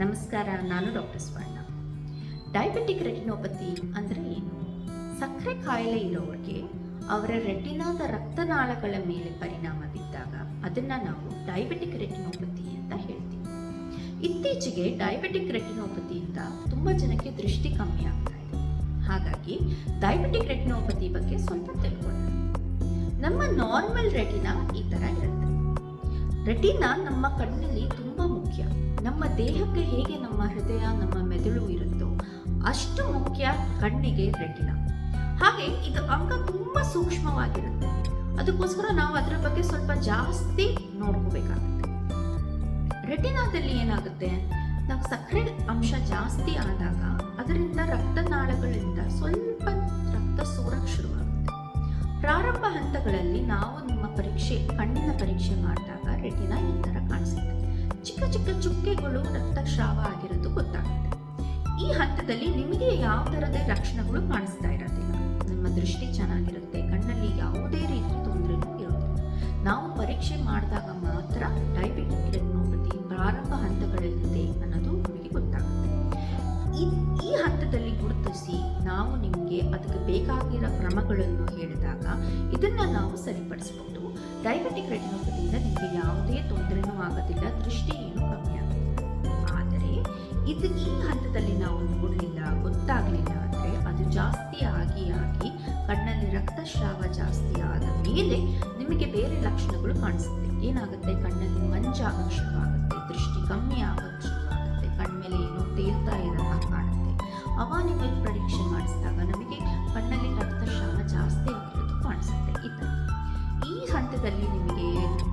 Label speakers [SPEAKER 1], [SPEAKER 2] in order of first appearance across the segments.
[SPEAKER 1] ನಮಸ್ಕಾರ, ನಾನು ಡಾಕ್ಟರ್ ಸ್ವರ್ಣ. ಡಯಾಬಿಟಿಕ್ ರೆಟಿನೋಪತಿ ಅಂದರೆ ಏನು? ಸಕ್ಕರೆ ಕಾಯಿಲೆ ಇರೋರಿಗೆ ಅವರ ರೆಟಿನಾದ ರಕ್ತನಾಳಗಳ ಮೇಲೆ ಪರಿಣಾಮ ಬಿದ್ದಾಗ ಅದನ್ನು ನಾವು ಡಯಾಬಿಟಿಕ್ ರೆಟಿನೋಪತಿ ಅಂತ ಹೇಳ್ತೀವಿ. ಇತ್ತೀಚೆಗೆ ಡಯಾಬಿಟಿಕ್ ರೆಟಿನೋಪತಿಯಿಂದ ತುಂಬ ಜನಕ್ಕೆ ದೃಷ್ಟಿ ಕಮ್ಮಿ ಆಗ್ತಾ ಇದೆ. ಹಾಗಾಗಿ ಡಯಾಬಿಟಿಕ್ ರೆಟಿನೋಪತಿ ಬಗ್ಗೆ ಸ್ವಲ್ಪ ತಿಳ್ಕೊಳ್ಳೋಣ. ನಮ್ಮ ನಾರ್ಮಲ್ ರೆಟಿನಾ ಈ ಥರ ಇರುತ್ತೆ. ರೆಟಿನಾ ನಮ್ಮ ಕಣ್ಣಲ್ಲಿ ತುಂಬ ಮುಖ್ಯ. ನಮ್ಮ ದೇಹಕ್ಕೆ ಹೇಗೆ ನಮ್ಮ ಹೃದಯ, ನಮ್ಮ ಮೆದುಳು ಇರುತ್ತೋ ಅಷ್ಟು ಮುಖ್ಯ ಕಣ್ಣಿಗೆ ರೆಟಿನಾ. ಹಾಗೆ ಇದು ಅಂಗ ತುಂಬಾ ಸೂಕ್ಷ್ಮವಾಗಿರುತ್ತೆ. ಅದಕ್ಕೋಸ್ಕರ ನಾವು ಅದರ ಬಗ್ಗೆ ಸ್ವಲ್ಪ ಜಾಸ್ತಿ ನೋಡ್ಕೋಬೇಕಾಗುತ್ತೆ. ರೆಟಿನಾದಲ್ಲಿ ಏನಾಗುತ್ತೆ? ನಾವು ಸಕ್ಕರೆ ಅಂಶ ಜಾಸ್ತಿ ಆದಾಗ ಅದರಿಂದ ರಕ್ತನಾಳಗಳಿಂದ ಸ್ವಲ್ಪ ರಕ್ತ ಸೋರಕ್ಕೆ ಶುರುವಾಗುತ್ತೆ. ಪ್ರಾರಂಭ ಹಂತಗಳಲ್ಲಿ ನಾವು ಪರೀಕ್ಷೆ, ಕಣ್ಣಿನ ಪರೀಕ್ಷೆ ಮಾಡಿದಾಗ ರೆಟಿನಾ ಈ ತರ ಕಾಣಿಸುತ್ತೆ. ಚಿಕ್ಕ ಚಿಕ್ಕ ಚುಕ್ಕೆಗಳು ರಕ್ತಸ್ರಾವ ಆಗಿರೋದು ಗೊತ್ತಾಗುತ್ತೆ. ಈ ಹಂತದಲ್ಲಿ ನಿಮಗೆ ಯಾವ ಥರದ ಲಕ್ಷಣಗಳು ಕಾಣಿಸ್ತಾ ಇರೋದಿಲ್ಲ. ನಿಮ್ಮ ದೃಷ್ಟಿ ಚೆನ್ನಾಗಿರುತ್ತೆ, ಕಣ್ಣಲ್ಲಿ ಯಾವುದೇ ರೀತಿ ತೊಂದರೆನೂ ಇರೋದಿಲ್ಲ. ನಾವು ಪರೀಕ್ಷೆ ಮಾಡಿದಾಗ ಮಾತ್ರ ಡಯಾಬಿಟಿಕ್ ರೆಟಿನೋಪತಿ ಪ್ರಾರಂಭ ಹಂತಗಳಲ್ಲಿದೆ ಅನ್ನೋದು ನಮಗೆ ಗೊತ್ತಾಗುತ್ತೆ. ಈ ಈ ಹಂತದಲ್ಲಿ ಗುರುತಿಸಿ ನಾವು ನಿಮಗೆ ಅದಕ್ಕೆ ಬೇಕಾಗಿರೋ ಕ್ರಮಗಳನ್ನು ಹೇಳಿದಾಗ ಇದನ್ನು ನಾವು ಸರಿಪಡಿಸಬಹುದು ಡಯಾಬಿಟಿಕ್ ರೆಟಿನೋಪತಿಯಿಂದ ನಿಮಗೆ ಯಾವುದೇ ತೊಂದರೆನೂ ಆಗೋದಿಲ್ಲ ದೃಷ್ಟಿ ಏನು ಕಮ್ಮಿ ಆಗುತ್ತೆ ಆದರೆ ಇದು ಈ ಹಂತದಲ್ಲಿ ನಾವು ನೋಡಲಿಲ್ಲ, ಗೊತ್ತಾಗಲಿಲ್ಲ ಅಂದರೆ ಅದು ಜಾಸ್ತಿ ಆಗಿ ಆಗಿ ಕಣ್ಣಲ್ಲಿ ರಕ್ತಸ್ರಾವ ಜಾಸ್ತಿ ಆದ ಮೇಲೆ ನಿಮಗೆ ಬೇರೆ ಲಕ್ಷಣಗಳು ಕಾಣಿಸುತ್ತೆ. ಏನಾಗುತ್ತೆ? ಕಣ್ಣಲ್ಲಿ ಮಂಜಾಗ ಶುರುವಾಗುತ್ತೆ ದೃಷ್ಟಿ ಕಮ್ಮಿ ಆಗಕ್ಕೆ ಪರೀಕ್ಷೆ ಮಾಡಿಸಿದಾಗ ನಮಗೆ ಕಣ್ಣಲ್ಲಿ ರಕ್ತಸ್ರಾವ ಜಾಸ್ತಿ ಆಗಿರೋದು ಕಾಣಿಸುತ್ತೆ. ಥರ ಈ ಹಂತದಲ್ಲಿ ನಿಮಗೆ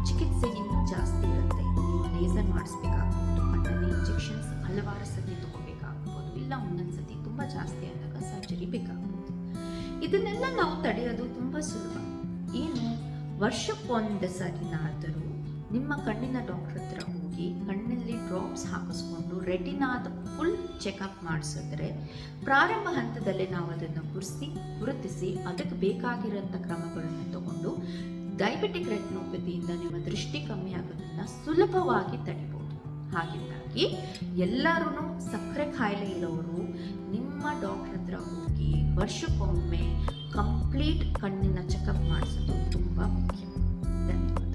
[SPEAKER 1] ಚಿಕಿತ್ಸೆ ಜಾಸ್ತಿ ಇರುತ್ತೆ. ನೀವು ಲೇಸರ್ ಮಾಡಿಸ್ಬೇಕಾಗ್ಬೋದು ಕಣ್ಣಲ್ಲಿ ಇಂಜೆಕ್ಷನ್ಸ್ ಹಲವಾರು ಸತಿ ತಗೋಬೇಕಾಗ್ಬೋದು, ಇಲ್ಲ ಒಂದೊಂದು ಸತಿ ತುಂಬ ಜಾಸ್ತಿ ಆದಾಗ ಸರ್ಜರಿ ಬೇಕಾಗ್ಬೋದು. ಇದನ್ನೆಲ್ಲ ನಾವು ತಡೆಯೋದು ತುಂಬ ಸುಲಭ. ಏನು? ವರ್ಷಕ್ಕೊಂದು ಸರಿನಾದರೂ ನಿಮ್ಮ ಕಣ್ಣಿನ ಡಾಕ್ಟರ್ ಹತ್ರ ಹೋಗಿ ಕಣ್ಣಲ್ಲಿ ಡ್ರಾಪ್ಸ್ ಹಾಕಿಸ್ಕೊಂಡು ರೆಟಿನಾದ ಫುಲ್ ಚೆಕಪ್ ಮಾಡಿಸಿದ್ರೆ ಪ್ರಾರಂಭ ಹಂತದಲ್ಲೇ ನಾವು ಅದನ್ನು ಗುರುತಿಸಿ ಗುರುತಿಸಿ, ಅದಕ್ಕೆ ಬೇಕಾಗಿರೋಂಥ ಕ್ರಮಗಳನ್ನು ತಗೊಂಡು ಡಯಾಬಿಟಿಕ್ ರೆಟಿನೋಪತಿಯಿಂದ ನಿಮ್ಮ ದೃಷ್ಟಿ ಕಮ್ಮಿ ಆಗೋದನ್ನು ಸುಲಭವಾಗಿ ತಡಿಬೋದು. ಹಾಗಿದ್ದಾಗಿ ಎಲ್ಲರೂ ಸಕ್ಕರೆ ಖಾಯಿಲೆ ಇರೋರು ನಿಮ್ಮ ಡಾಕ್ಟರ್ ಹತ್ರ ಹೋಗಿ ವರ್ಷಕ್ಕೊಮ್ಮೆ ಕಂಪ್ಲೀಟ್ ಕಣ್ಣಿನ ಚೆಕಪ್ ಮಾಡಿಸೋದು ತುಂಬ ಮುಖ್ಯ. ಧನ್ಯವಾದ.